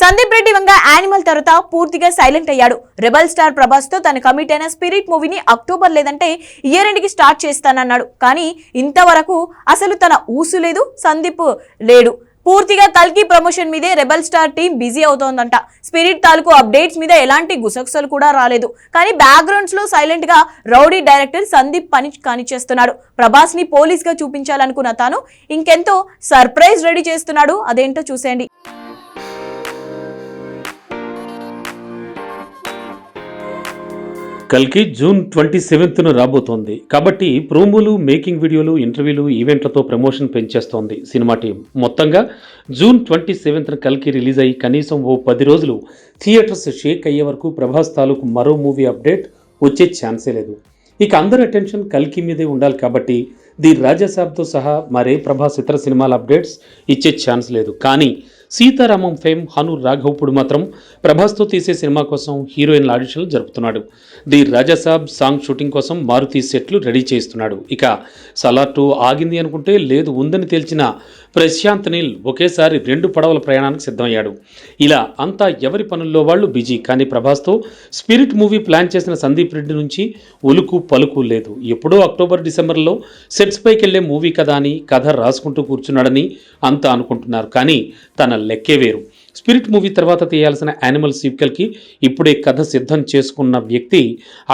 సందీప్ రెడ్డి వంగ animal తర్వాత పూర్తిగా silent అయ్యాడు. రెబల్ స్టార్ ప్రభాస్తో తన కమిట్ అయిన స్పిరిట్ మూవీని అక్టోబర్ లేదంటే ఇయర్ ఎండ్కి స్టార్ట్ చేస్తానన్నాడు. కానీ ఇంతవరకు అసలు తన ఊసు లేదు సందీప్ లేడు. పూర్తిగా కల్కి ప్రమోషన్ మీదే రెబల్ స్టార్ టీం బిజీ అవుతోందంట. స్పిరిట్ తాలూకు అప్డేట్స్ మీద ఎలాంటి గుసగుసలు కూడా రాలేదు. కానీ బ్యాక్గ్రౌండ్స్లో సైలెంట్గా రౌడీ డైరెక్టర్ సందీప్ పని కానిచేస్తున్నాడు ప్రభాస్ని పోలీస్గా చూపించాలనుకున్న తాను ఇంకెంతో సర్ప్రైజ్ రెడీ చేస్తున్నాడు. అదేంటో చూసేయండి. కల్కి జూన్ ట్వంటీ సెవెంత్న రాబోతోంది. కాబట్టి ప్రోమోలు మేకింగ్ వీడియోలు ఇంటర్వ్యూలు ఈవెంట్లతో ప్రమోషన్ పెంచేస్తోంది సినిమా టీం. మొత్తంగా జూన్ ట్వంటీ సెవెంత్న కల్కి రిలీజ్ అయ్యి కనీసం ఓ పది రోజులు థియేటర్స్ షేక్ అయ్యే వరకు ప్రభాస్ తాలూకు మరో మూవీ అప్డేట్ వచ్చే ఛాన్సే లేదు. ఇక అందరి అటెన్షన్ కల్కి మీదే ఉండాలి కాబట్టి ది రాజాసాబ్తో సహా మరే ప్రభాస్ ఇతర సినిమాల అప్డేట్స్ ఇచ్చే ఛాన్స్ లేదు. కానీ సీతారామం ఫేమ్ హను రాఘవ్పుడు మాత్రం ప్రభాస్తో తీసే సినిమా కోసం హీరోయిన్ల ఆడిషన్లు జరుపుతున్నాడు. ది రాజాసాబ్ సాంగ్ షూటింగ్ కోసం మారుతి సెట్లు రెడీ చేస్తున్నాడు ఇక సలార్ టూ ఆగింది అనుకుంటే లేదు ఉందని తేల్చిన ప్రశాంత్ నీల్ ఒకేసారి రెండు పడవల ప్రయాణానికి సిద్ధమయ్యాడు. ఇలా అంతా ఎవరి పనుల్లో వాళ్ళు బిజీ? కానీ ప్రభాస్తో స్పిరిట్ మూవీ ప్లాన్ చేసిన సందీప్ రెడ్డి నుంచి ఉలుకు పలుకు లేదు. ఎప్పుడో అక్టోబర్ డిసెంబర్లో సెట్స్ పైకి వెళ్ళే మూవీ కదా అని కథ రాసుకుంటూ కూర్చున్నాడని అంతా అనుకుంటున్నారు. కానీ తన లెక్కే వేరు. స్పిరిట్ మూవీ తర్వాత తీయాల్సిన యానిమల్ సీక్వెల్కి ఇప్పుడే కథ సిద్ధం చేసుకున్న వ్యక్తి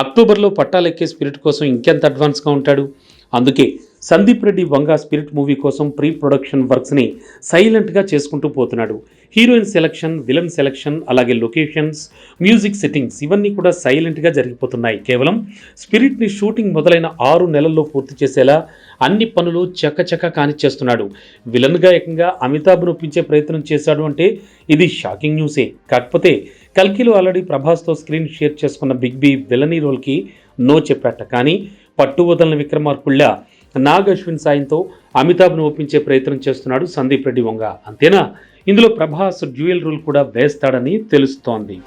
అక్టోబర్లో పట్టాలెక్కే స్పిరిట్ కోసం ఇంకెంత అడ్వాన్స్గా ఉంటాడు? అందుకే సందీప్ రెడ్డి వంగ స్పిరిట్ మూవీ కోసం ప్రీ ప్రొడక్షన్ వర్క్స్ని సైలెంట్గా చేసుకుంటూ పోతున్నాడు. హీరోయిన్ సెలక్షన్ విలన్ సెలక్షన్ అలాగే లొకేషన్స్ మ్యూజిక్ సెట్టింగ్స్ ఇవన్నీ కూడా సైలెంట్గా జరిగిపోతున్నాయి. కేవలం స్పిరిట్ని షూటింగ్ మొదలైన ఆరు నెలల్లో పూర్తి చేసేలా అన్ని పనులు చకచక కానిచ్చేస్తున్నాడు. విలన్గా ఏకంగా అమితాబ్ను ఒప్పించే ప్రయత్నం చేశాడు అంటే ఇది షాకింగ్ న్యూసే కాకపోతే కల్కిలో ఆల్రెడీ ప్రభాస్తో స్క్రీన్ షేర్ చేసుకున్న బిగ్ బి విలనీ రోల్కి నో చెప్పాట. కానీ పట్టు వదలని విక్రమార్కుళ్ళ నాగ్ అశ్విన్ సాయంతో అమితాబ్ను ఒప్పించే ప్రయత్నం చేస్తున్నాడు సందీప్ రెడ్డి వంగ. అంతేనా? ఇందులో ప్రభాస్ డ్యూయల్ రూల్ కూడా వేస్తాడని తెలుస్తోంది.